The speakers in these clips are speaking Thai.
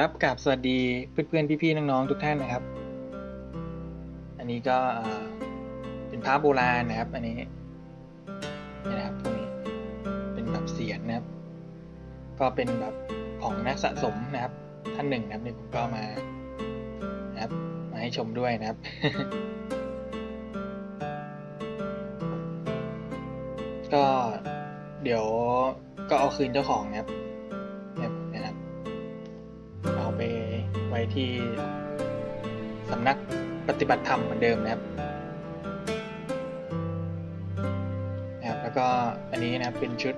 ครับกราบสวัสดีเพื่อนๆ พี่ๆ น้องๆ ทุกท่านนะครับ อันนี้ก็เป็นพระโบราณนะครับ อันนี้นี่นะครับพวกนี้เป็นแบบเสียนนะครับ ก็เป็นแบบของนักสะสมนะครับ ท่านหนึ่งนะครับนี่ผมก็มานะครับ มาให้ชมด้วยนะครับ ก็เดี๋ยวก็เอาคืนเจ้าของนะครับ ที่สำนักปฏิบัติธรรมเหมือนเดิมนะครับนะครับ แล้วก็อันนี้นะครับเป็นชุด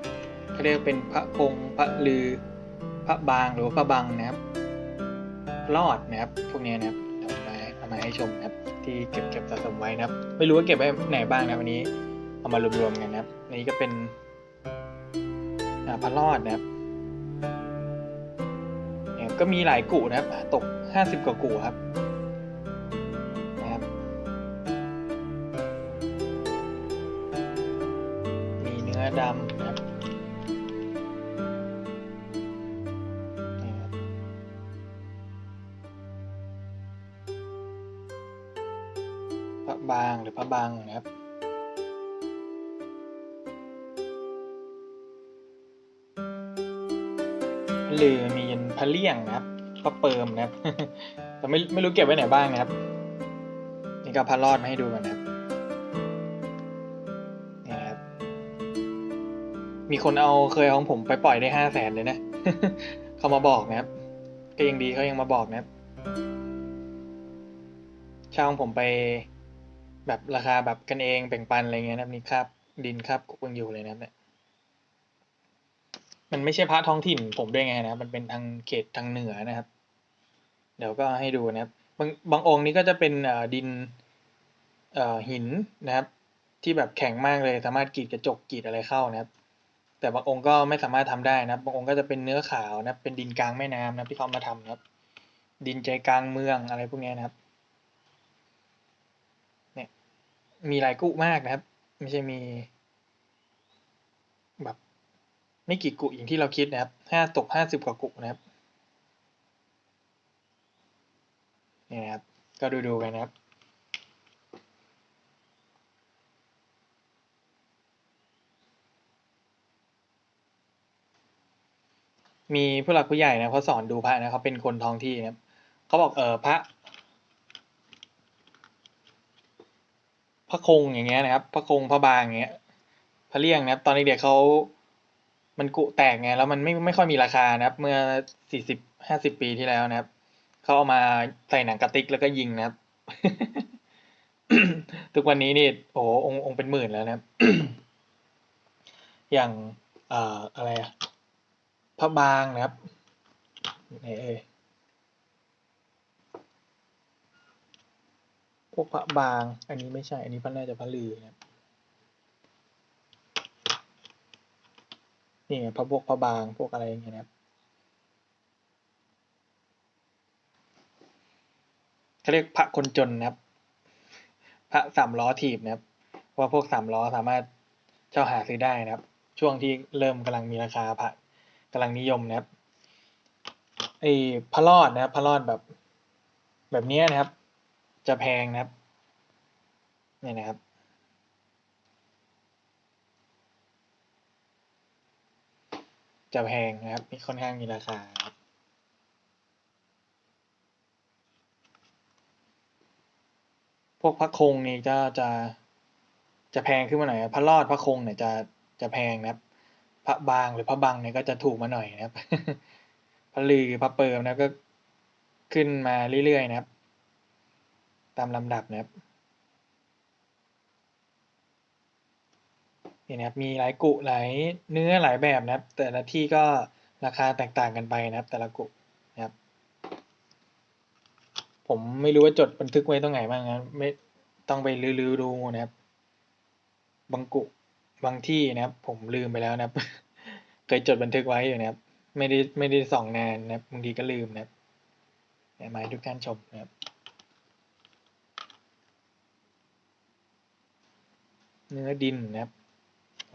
เขาเรียกเป็นพระคงพระลือพระบางหรือว่าพระบังนะครับรอดนะครับพวกนี้นะครับเอามาเอามาให้ชมนะครับ ที่เก็บเก็บสะสมไว้นะครับ ไม่รู้ว่าเก็บไว้ไหนบ้างนะครับวันนี้เอามารวมๆกันนะครับอันนี้ก็เป็นพระรอดนะครับ ก็มีหลายกุนะครับ ตกห้าสิบกว่ากุครับนะครับ เลี่ยงนะครับพระเปิมนะครับแต่ไม่ไม่รู้เก็บไว้ไหนบ้างนะครับ นี่ก็พระรอดมาให้ดูกันนะครับนี่นะครับ มีคนเอาเคยของผมไปปล่อยได้ห้าแสนเลยนะเขามาบอกนะครับก็ยังดีเขายังมาบอกนะครับช่างผมไปแบบราคาแบบกันเองแบ่งปันอะไรเงี้ยนะครับนี่ครับดินครับกุกยังอยู่เลยนะครับเนี่ย มันไม่ใช่พระท้องถิ่นผมด้วยไงนะครับ มันเป็นทางเขตทางเหนือนะครับ เดี๋ยวก็ให้ดูนะครับ บางบางองค์นี้ก็จะเป็นดินหินนะครับ ที่แบบแข็งมากเลย สามารถกรีดกระจกกรีดอะไรเข้านะครับ แต่บางองค์ก็ไม่สามารถทำได้นะครับ บางองค์ก็จะเป็นเนื้อขาวนะครับ เป็นดินกลางแม่น้ำนะครับที่เขามาทำนะครับ ดินใจกลางเมืองอะไรพวกนี้นะครับ เนี่ย มีหลายกุมากนะครับ ไม่ใช่มี ไม่กี่กุอย่างที่เราคิดนะครับห้าตกห้าสิบกว่ากุนะครับนี่นะครับ ก็ดูดูกันนะครับ มีผู้หลักผู้ใหญ่นะเขาสอนดูพระนะเขาเป็นคนท้องที่นะครับเขาบอกเออพระพระคงอย่างเงี้ยนะครับ พระคงพระบางอย่างเงี้ยพระเลี่ยงนะครับ ตอนเด็กๆเขา มันกุแตกไงแล้วมันไม่ไม่ค่อยมีราคานะครับ เมื่อสี่สิบห้าสิบปีที่แล้วนะครับเขาเอามาใส่หนังกระติกแล้วก็ยิงนะครับ ทุกวันนี้นี่โอ้โหององเป็นหมื่นแล้วนะครับ อย่างเอ่ออะไรอะพระบางนะครับไหนเอ่ยพวกพระบาง อันนี้ไม่ใช่ อันนี้พระน่าจะพระลือนะครับ นี่ไงพระพวกพระบางพวกอะไรอย่างเงี้ยนะครับเขาเรียกพระคนจนนะครับ พระสามล้อถีบนะครับว่าพวกสามล้อสามารถเช่าหาซื้อได้นะครับ ช่วงที่เริ่มกำลังมีราคาพระกำลังนิยมนะครับไอ้พระรอดนะครับพระรอดแบบแบบนี้นะครับ จะแพงนะครับนี่นะครับ จะแพงนะครับมีค่อนข้างมีราคาครับพวกพระคงนี่จะจะจะแพงขึ้นมาหน่อยพระรอดพระคงเนี่ยจะจะแพงนะครับ พระบางหรือพระบังเนี่ยก็จะถูกมาหน่อยนะครับ พระลือพระเปิมนะก็ขึ้นมาเรื่อยๆนะครับ ตามลำดับนะครับ นี่นะครับมีหลายกุหลายเนื้อหลายแบบนะครับ แต่ละที่ก็ราคาแตกต่างกันไปนะครับ แต่ละกุนะครับ ผมไม่รู้ว่าจดบันทึกไว้ตรงไหนบ้างนะไม่ต้องไปลื้อๆดูนะครับ บางกุบางที่นะครับ ผมลืมไปแล้วนะครับ เคยจดบันทึกไว้อยู่นะครับ ไม่ได้ไม่ได้ส่องนานนะครับบางทีก็ลืมนะครับเนี่ยมาทุกท่านชมนะครับเนื้อดินนะครับ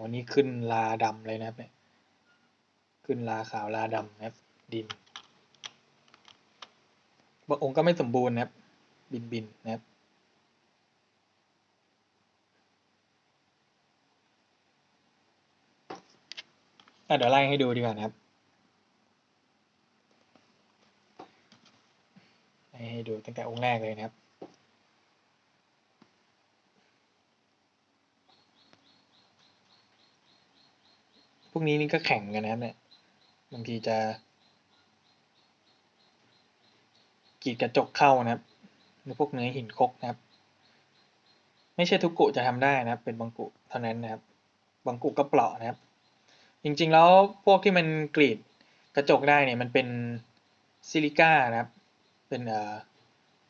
วันนี้ขึ้นลาดำเลยนะครับเนี่ยขึ้นลาขาวลาดำนะครับ ดินบางองค์ก็ไม่สมบูรณ์นะครับ บินบินนะครับอ่เดี๋ยวไล่ให้ดูดีกว่านะครับไล่ให้ดูตั้งแต่องค์แรกเลยนะครับ พวกนี้นี่ก็แข่งกันนะครับเนี่ยบางทีจะกรีดกระจกเข้านะครับหรือพวกเนื้อหินคกนะครับ ไม่ใช่ทุกกุจะทำได้นะครับ เป็นบางกุเท่านั้นนะครับ บางกุก็เปรานะครับ จริงๆแล้วพวกที่มันกรีดกระจกได้เนี่ยมันเป็นซิลิก้านะครับ เป็นเอ่อ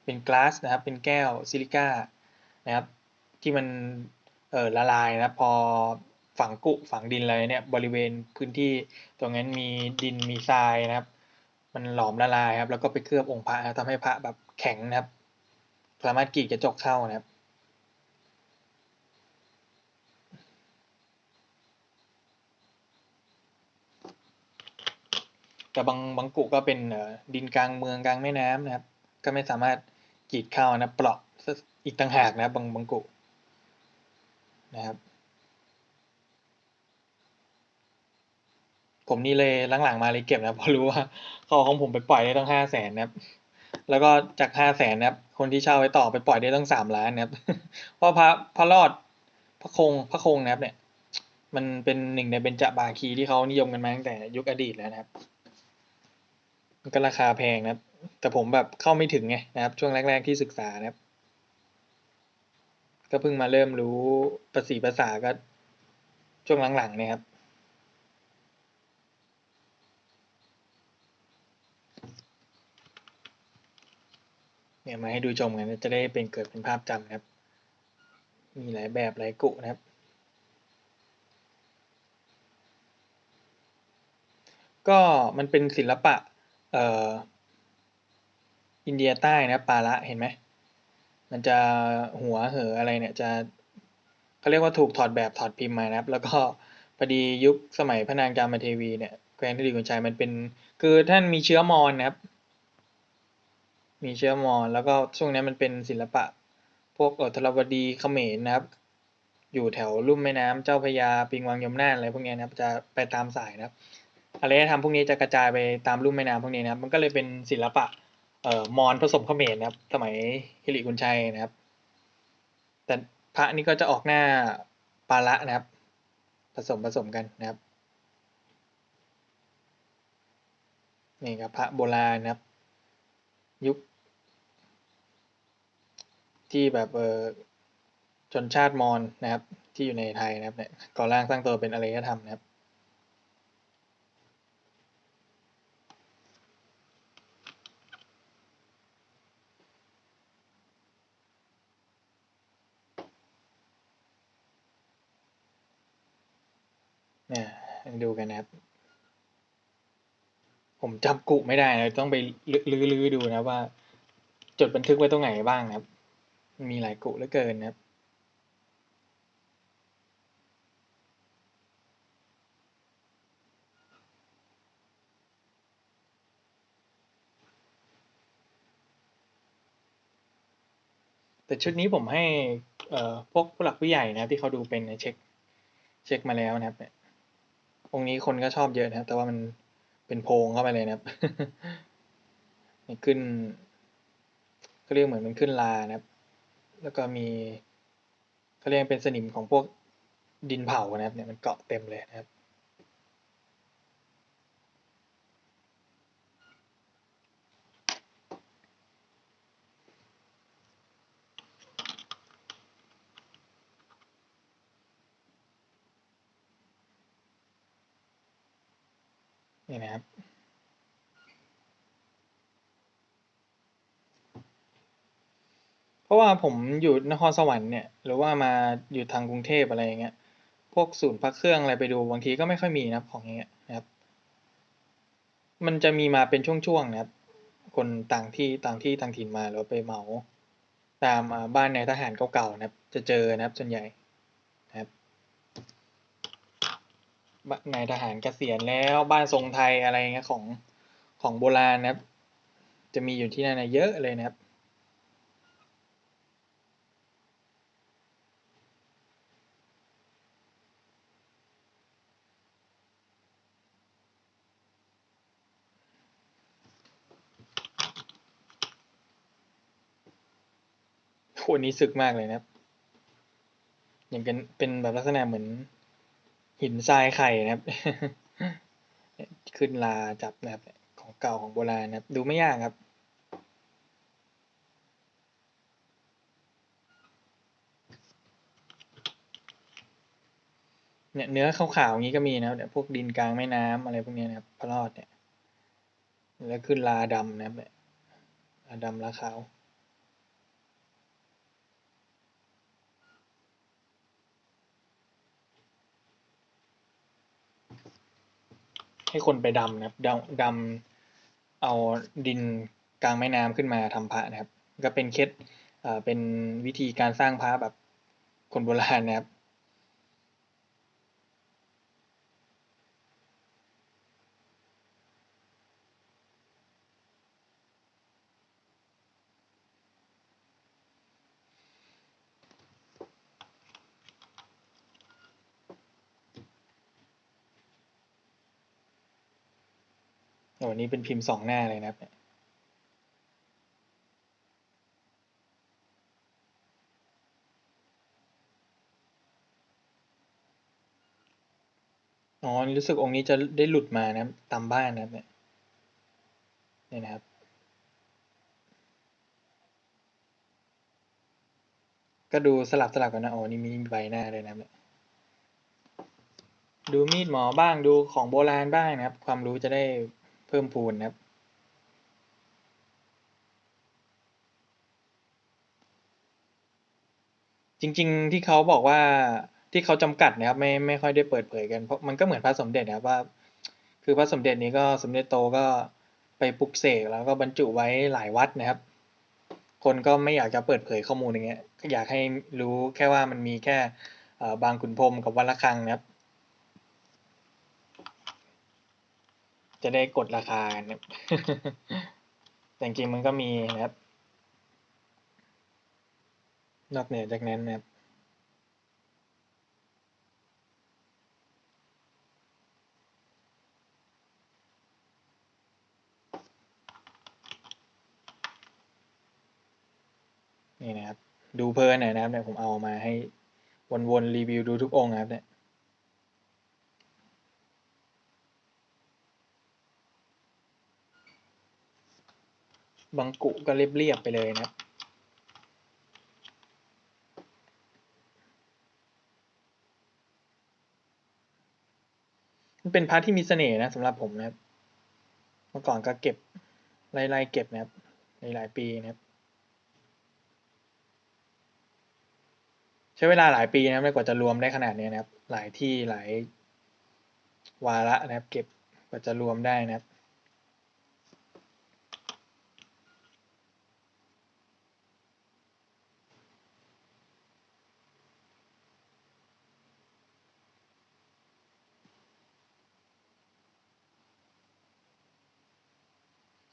เป็นกลาสนะครับ เป็นแก้วซิลิก้านะครับ ที่มันเอ่อละลายนะครับพอ ฝังกุฝังดินอะไรเนี่ยบริเวณพื้นที่ตรงนั้นมีดินมีทรายนะครับ มันหลอมละลายครับ แล้วก็ไปเคลือบองค์พระนะทำให้พระแบบแข็งนะครับ สามารถกรีดกระจกเข้านะครับแต่บางบางกุก็เป็นดินกลางเมืองกลางแม่น้ำนะครับ ก็ไม่สามารถกรีดเข้านะเปราะอีกต่างหากนะครับบางบางกุนะครับ ผมนี่เลยหลังๆมาเลยเก็บนะเพราะรู้ว่าเขาเอของผมไปปล่อยได้ตั้งห้าแสนนะครับ แล้วก็จากห้าแสนนะครับ คนที่เช่าไว้ต่อไปปล่อยได้ตั้งสามล้านนะครับเพราะพระพระรอดพระคงพระคงนะครับ เนี่ย มันเป็นหนึ่งในเบญจบาคีที่เขานิยมกันมาตั้งแต่ยุคอดีตแล้วนะครับมันก็ราคาแพงนะครับ แต่ผมแบบเข้าไม่ถึงไงนะครับ ช่วงแรก ๆที่ศึกษานะครับ ก็เพิ่งมาเริ่มรู้ภาษีภาษาก็ช่วงหลังๆเนี่ยครับ เนี่ยมาให้ดูชมกันจะได้เป็นเกิดเป็นภาพจำครับ มีหลายแบบหลายกุนะครับ ก็มันเป็นศิลปะเอ่ออินเดียใต้นะปาละเห็นไหมมันจะหัวเหออะไรเนี่ยจะเขาเรียกว่าถูกถอดแบบถอดพิมพ์มานะครับ แล้วก็พอดียุคสมัยพระนางจามเทวีเนี่ยแคว้นที่ดีกุนชัยมันเป็นคือท่านมีเชื้อมอญนะครับ มีเชื้อมอญแล้วก็ช่วงนี้มันเป็นศิลปะ พวกเออธรวดีเขมรนะครับ อยู่แถวลุ่มแม่น้ำเจ้าพยาปิงวังยมน่านอะไรพวกนี้นะครับจะไปตามสายนะครับอารยธรรมพวกนี้จะกระจายไปตามลุ่มแม่น้ำพวกนี้นะครับ มันก็เลยเป็นศิลปะเอ่อมอญผสมเขมรนะครับ สมัยฮิริกุนชัยนะครับ แต่พระนี่ก็จะออกหน้าปาละนะครับ ผสมผสมกันนะครับนี่ครับพระโบราณนะครับ ยุค ที่แบบเออชนชาติมอญนะครับ ที่อยู่ในไทยนะครับเนี่ยก่อร่างสร้างตัวเป็นอารยธรรมนะครับเนี่ยดูกันนะครับ ผมจำกุไม่ได้เลยต้องไปลื้อๆดูนะว่า จดบันทึกไว้ตรงไหนบ้างนะครับ มีหลายกุเหลือเกินนะครับแต่ชุดนี้ผมให้พวกผู้หลักผู้ใหญ่นะที่เขาดูเป็นเช็คเช็คมาแล้วนะครับเนี่ยองค์นี้คนก็ชอบเยอะนะครับ แต่ว่ามันเป็นโพงเข้าไปเลยนะครับขึ้นก็เรียกเหมือนมันขึ้นลานะครับ แล้วก็มีเขาเรียกเป็นสนิมของพวกดินเผานะครับเนี่ยมันเกาะเต็มเลยนะครับ นี่นะครับ เพ ราะว่าผมอยู่นครสวรรค์เนี่ย หรือว่ามาอยู่ทางกรุงเทพอะไรอย่างเงี้ย พวกศูนย์พักเครื่องอะไรไปดูบางทีก็ไม่ค่อยมีนะครับของอย่างเงี้ยนะครับ มันจะมีมาเป็นช่วงๆนะครับ คนต่างที่ต่างที่ต่างถิ่นมาแล้วไปเหมาตามบ้านในทหารเก่าๆนะครับ จะเจอนะครับส่วนใหญ่นะครับนายทหารเกษียณแล้วบ้านทรงไทยอะไรเงี้ยของของโบราณนะครับ จะมีอยู่ที่นั่นเยอะเลยนะครับ โหนี้สึกมากเลยนะครับ อย่างเป็นเป็นแบบลักษณะเหมือน หินทรายไข่นะครับ ขึ้นลาจับนะครับ ของเก่าของโบราณนะครับ ดูไม่ยากครับเนี่ยเนื้อขาวๆอย่างนี้ก็มีนะครับเนี่ยพวกดินกลางแม่น้ำอะไรพวกนี้นะครับพระรอดเนี่ย แล้วขึ้นลาดำนะครับเนี่ยลาดำลาขาว ให้คนไปดำนะครับดำดำเอาดินกลางแม่น้ำขึ้นมาทำพระนะครับ ก็เป็นเคล็ดเอ่อเป็นวิธีการสร้างพระแบบคนโบราณนะครับ โอ้นี่เป็นพิมพ์สองหน้าเลยนะครับเนี่ยอ๋อนี่รู้สึกองค์นี้จะได้หลุดมานะครับตามบ้านนะครับเนี่ยเนี่ยนะครับ ก็ดูสลับสลับกันนะอ๋อนี่มีใบหน้าเลยนะครับเนี่ยดูมีดหมอบ้างดูของโบราณบ้างนะครับ ความรู้จะได้ เพิ่มพูนนะครับ จริง ๆ ที่เขาบอกว่าที่เขาจำกัดนะครับไม่ไม่ค่อยได้เปิดเผยกันเพราะมันก็เหมือนพระสมเด็จนะครับว่า คือพระสมเด็จนี้ก็สมเด็จโตก็ไปปลุกเสกแล้วก็บรรจุไว้หลายวัดนะครับ คนก็ไม่อยากจะเปิดเผยข้อมูลอย่างเงี้ยอยากให้รู้แค่ว่ามันมีแค่บางขุนพรมกับวัดระฆังนะครับ จะได้กดราคานะครับแต่จริงมันก็มีนะครับ นอกเหนือจากนั้นนะครับนี่นะครับ ดูเพลินหน่อยนะครับเนี่ยผมเอามาให้วนๆรีวิวดูทุกองค์นะครับเนี่ย บางกุก็เรียบๆไปเลยนะครับมันเป็นพาระที่มีเสน่ห์นะสำหรับผมนะครับ เมื่อก่อนก็เก็บไล่ๆเก็บนะครับในหลายปีนะครับ ใช้เวลาหลายปีนะครับกว่าจะรวมได้ขนาดนี้นะครับ หลายที่หลายวาระนะครับ เก็บกว่าจะรวมได้นะครับ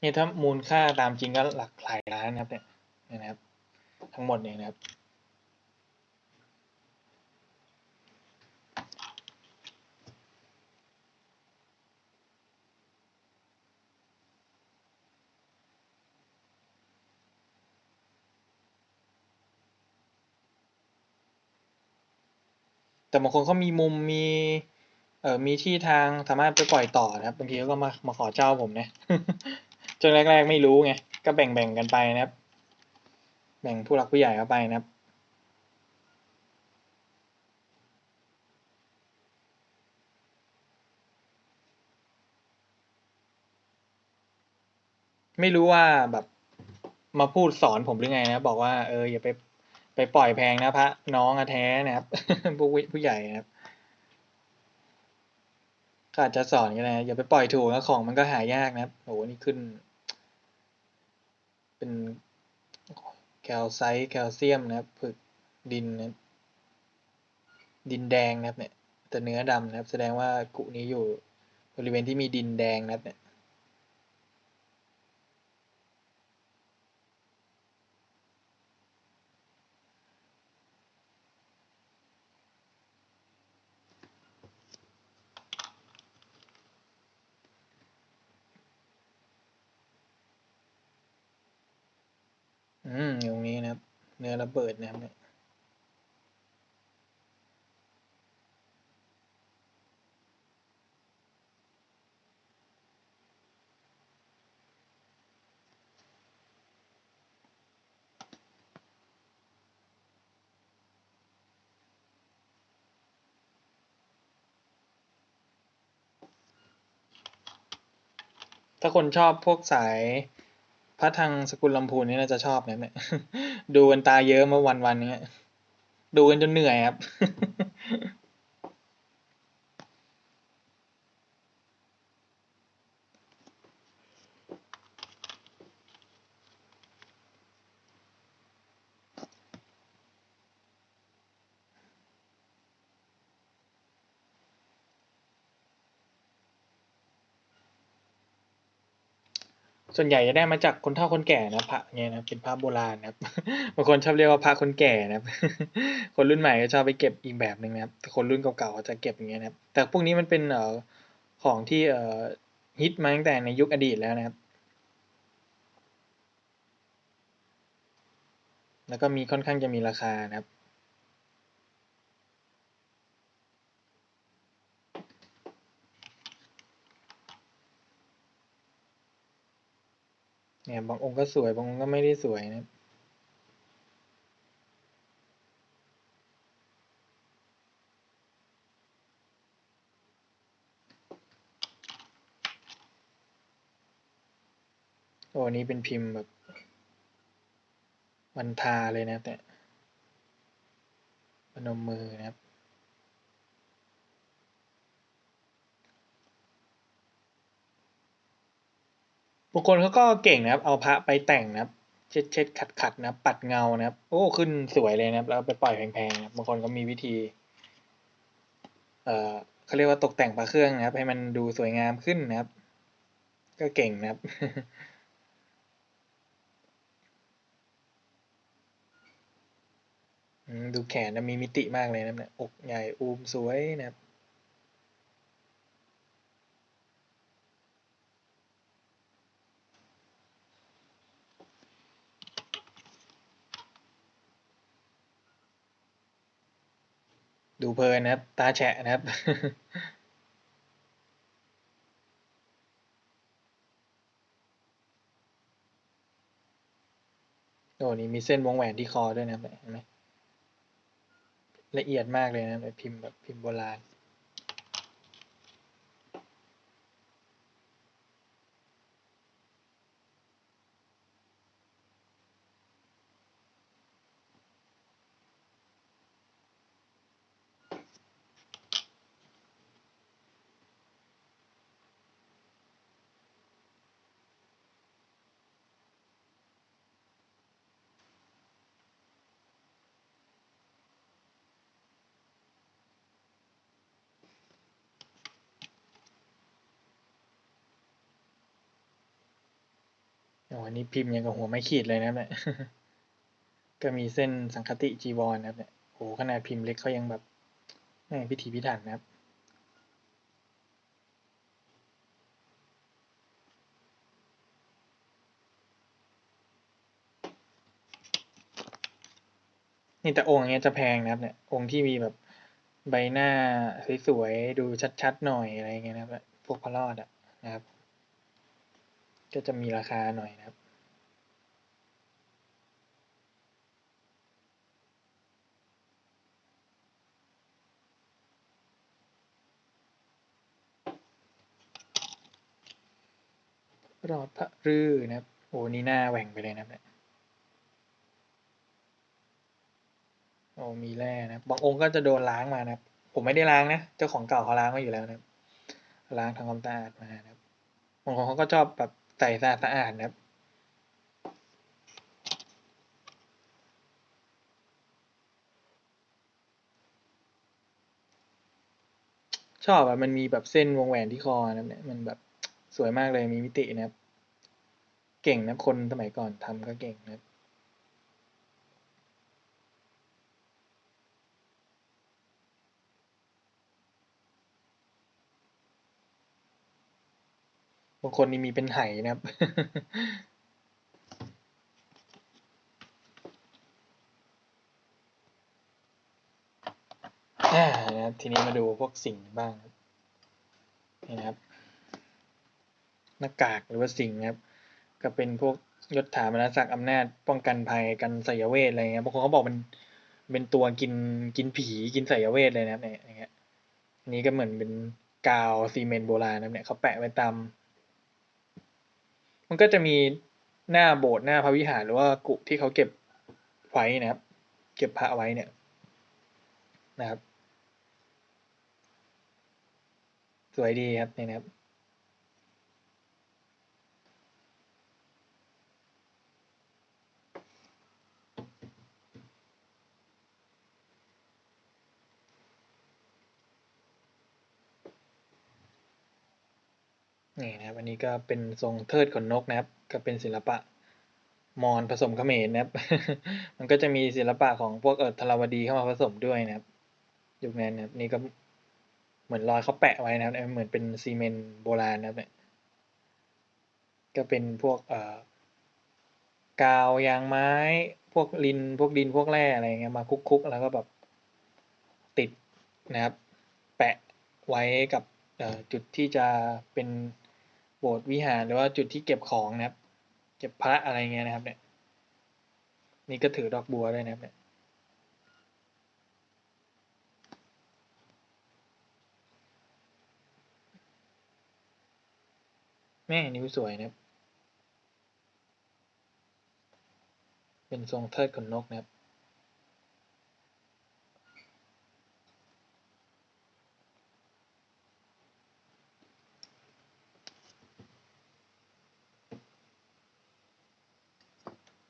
นี่ถ้ามูลค่าตามจริงก็หลักหลายล้านนะครับเนี่ยนะครับ ทั้งหมดเนี่ยนะครับ แต่บางคนเขามีมุมมีเอ่อมีที่ทางสามารถไปปล่อยต่อนะครับบางทีก็มามาขอเจ้าผมเนี่ยะจนแรก ๆ ไม่รู้ไง ก็แบ่งๆกันไปนะครับ แบ่งผู้หลักผู้ใหญ่เข้าไปนะครับไม่รู้ว่าแบบมาพูดสอนผมหรือไงนะ บอกว่าเอออย่าไปไปปล่อยแพงนะพระน้องอะแท้นะครับผู้ผู้ใหญ่นะครับก็อาจจะสอนก็ได้นะอย่าไปปล่อยถูกนะของมันก็หายากนะครับโอ้โหนี่ขึ้น เป็นแคลไซต์แคลเซียมนะครับผึกดินนะดินแดงนะครับเนี่ยแต่เนื้อดำนะครับ แสดงว่ากุนี้อยู่บริเวณที่มีดินแดงนะครับเนี่ย อืมอยู่ตรงนี้นะครับเนื้อระเบิดนะครับเนี่ยถ้าคนชอบพวกสาย พระทางสกุลลำพูนนี่น่าจะชอบนะเนี่ย ดูกันตาเยอะเมื่อวันวันนี้ดูกันจนเหนื่อยครับ ส่วนใหญ่จะได้มาจากคนเฒ่าคนแก่นะพระเนี่ยนะเป็นพระโบราณนะครับบางคนชอบเรียกว่าพระคนแก่นะครับ คนรุ่นใหม่ก็ชอบไปเก็บอีกแบบหนึ่งนะครับแต่คนรุ่นเก่าๆเขาจะเก็บอย่างเงี้ยนะครับ แต่พวกนี้มันเป็นเอ่อของที่เอ่อฮิตมาตั้งแต่ในยุคอดีตแล้วนะครับ แล้วก็มีค่อนข้างจะมีราคานะครับ เนี่ยบางองค์ก็สวยบางองค์ก็ไม่ได้สวยนะโอ้นี้เป็นพิมพ์แบบวันทาเลยนะแต่พนมมือนะครับ บางคนเขาก็เก่งนะครับ เอาพระไปแต่งนะครับ เช็ดเช็ดขัดขัดนะครับปัดเงานะครับ โอ้ขึ้นสวยเลยนะครับ แล้วไปปล่อยแพงๆนะครับบางคนก็มีวิธี เอ่อเขาเรียกว่าตกแต่งพระเครื่องนะครับ ให้มันดูสวยงามขึ้นนะครับ ก็เก่งนะครับดูแขนนะมีมิติมากเลยนะเนี่ยอกใหญ่อูมสวยนะครับ ดูเพลินนะครับ ตาแฉะนะครับ โอ้นี่มีเส้นวงแหวนที่คอด้วยนะเห็นไหมละเอียดมากเลยนะพิมพ์แบบพิมพ์โบราณ โอ้อันนี้พิมพ์ย่างกับหัวไม่ขีดเลยนะเนี่ย ก็มีเส้นสังคติจีวรนะครับเนี่ยโอ้ขนาดพิมพ์เล็กเขายังแบบแม่พิถีพิถันนะครับนี่แต่องค์อย่างเงี้ยจะแพงนะครับเนี่ยองค์ที่มีแบบใบหน้าสวยๆดูชัดๆหน่อยอะไรเงี้ยนะครับพวกพระรอดอะนะครับ ก็จะมีราคาหน่อยนะครับ รอดพระรือนะครับ โอ้นี่หน้าแหว่งไปเลยนะครับเนี่ยโอ้มีแร่นะบบางองค์ก็จะโดนล้างมานะครับ ผมไม่ได้ล้างนะ เจ้าของเก่าเขาล้างมาอยู่แล้วนะครับ ล้างทำความสะอาดมานะครับบางคนเขาก็ชอบแบบ ใส่สะอาดสะอาดนะครับชอบอะมันมีแบบเส้นวงแหวนที่คอนะเนี่ยมันแบบสวยมากเลยมีมิตินะครับ เก่งนะคนสมัยก่อนทำก็เก่งนะครับางคนนี่มีเป็นไหนะครับนะครับทีนี้มาดูพวกสิ่งบ้างนี่นะครับ หน้ากากหรือว่าสิ่งครับ ก็เป็นพวกยศถาบรรดาศักดิ์อำนาจป้องกันภัยกันสยเวทอะไรเงี้ยบางคนเขาบอกมันเป็นตัวกินกินผีกินสยเวทเลยนะเนี่ยอย่างเงี้ยนี่ก็เหมือนเป็นกาวซีเมนต์โบราณนะเนี่ยเขาแปะไว้ตาม มันก็จะมีหน้าโบสถ์หน้าพระวิหารหรือว่ากุที่เขาเก็บไว้นะครับ เก็บพระไว้เนี่ยนะครับ สวยดีครับนี่นะครับ นี่นะครับอันนี้ก็เป็นทรงเทิดขนนกนะครับ ก็เป็นศิลปะมอญผสมเขมรนะครับ มันก็จะมีศิลปะของพวกเออธรวดีเข้ามาผสมด้วยนะครับยุคนั้นนะครับนี่ก็เหมือนรอยเขาแปะไว้นะครับเหมือนเป็นซีเมนต์โบราณนะครับเนี่ยก็เป็นพวกเอ่อกาวยางไม้ พวกลินพวกดินพวกแร่อะไรเงี้ยมาคุกๆแล้วก็แบบติดนะครับ แปะไว้กับจุดที่จะเป็น โบสถ์วิหารหรือว่าจุดที่เก็บของนะครับ เก็บพระอะไรเงี้ยนะครับเนี่ยนี่ก็ถือดอกบัวด้วยนะครับเนี่ยแม่นิ้วสวยนะครับ เป็นทรงเทิดขนนกนะครับ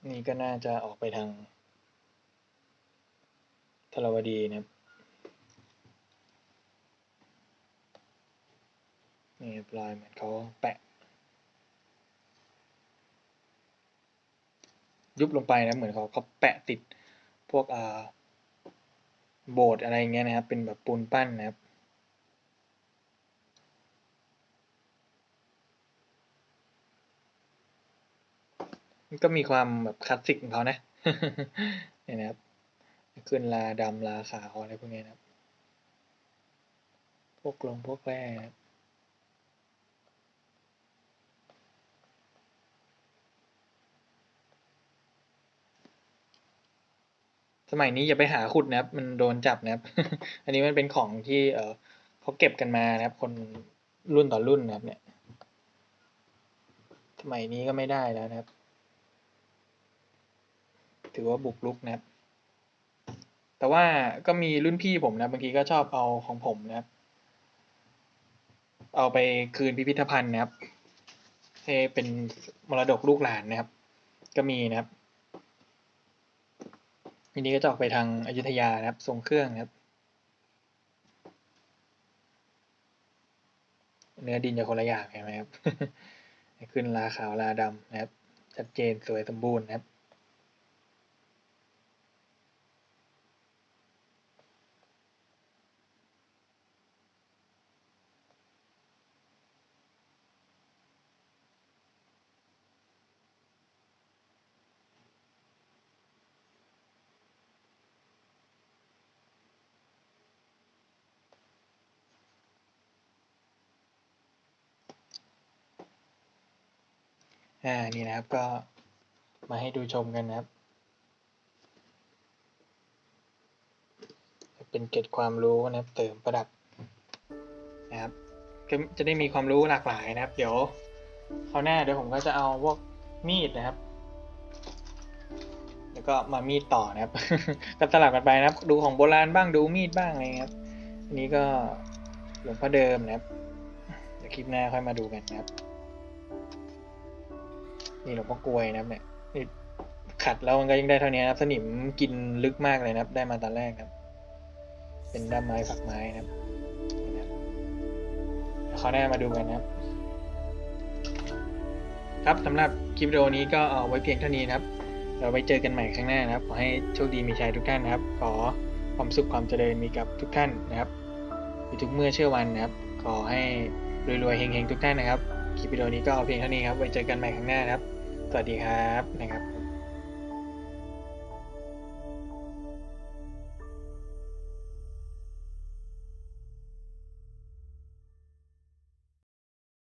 นี่ก็น่าจะออกไปทางธรวดีนะครับนี่ปลายเหมือนเขาแปะ ยุบลงไปนะเหมือนเขาเขาแปะติดพวกอ่าโบสอะไรเงี้ยนะครับ เป็นแบบปูนปั้นนะครับ ก็มีความแบบคลาสสิกของเขานะเนี่ยนะครับขึ้นลาดำลาขาวอะไรพวกนี้นะครับ พวกลงพวกแร่นะครับสมัยนี้อย่าไปหาขุดนะครับ มันโดนจับนะครับ อันนี้มันเป็นของที่เออเขาเก็บกันมานะครับ คนรุ่นต่อรุ่นนะครับ เนี่ย สมัยนี้ก็ไม่ได้แล้วนะครับ ถือว่าบุกรุกนะครับ แต่ว่าก็มีรุ่นพี่ผมนะบางทีก็ชอบเอาของผมนะครับ เอาไปคืนพิพิธภัณฑ์นะครับให้เป็นมรดกลูกหลานนะครับ ก็มีนะครับทีนี้ก็จะออกไปทางอยุธยานะครับทรงเครื่องนะครับ เนื้อดินจะคนละอย่างเห็นไหมครับ ขึ้นลาขาวลาดำนะครับ ชัดเจนสวยสมบูรณ์นะครับ อ่านี่นะครับก็มาให้ดูชมกันนะครับ เป็นเกร็ดความรู้นะครับ เติมประดับนะครับจะได้มีความรู้หลากหลายนะครับ เดี๋ยวคราวหน้าเดี๋ยวผมก็จะเอาพวกมีดนะครับ แล้วก็มามีดต่อนะครับ ก็สลับกันไปนะครับ ดูของโบราณบ้างดูมีดบ้างอะไรครับ อันนี้ก็หลวงพ่อเดิมนะครับ เดี๋ยวคลิปหน้าค่อยมาดูกันนะครับ นี่หลวงพ่อกลวยนะครับเนี่ยนี่ขัดแล้วมันก็ยังได้เท่านี้นะครับ สนิมกินลึกมากเลยนะครับ ได้มาตอนแรกครับ เป็นด้ามไม้ฝักไม้นะครับเดี๋ยวเขาวหน้ามาดูกันนะครับ ครับสำหรับคลิปวิดีโอนี้ก็เอาไว้เพียงเท่านี้นะครับ เราไว้เจอกันใหม่ครั้งหน้านะครับ ขอให้โชคดีมีชัยทุกท่านนะครับ ขอความสุขความเจริญมีกับทุกท่านนะครับอยู่ทุกเมื่อเชื่อวันนะครับ ขอให้รวยๆเฮงๆทุกท่านนะครับ คลิปวิดีโอนี้ก็เอาเพียงเท่านี้ครับ ไว้เจอกันใหม่ครั้งหน้านะครับ สวัสดีครับนะครับ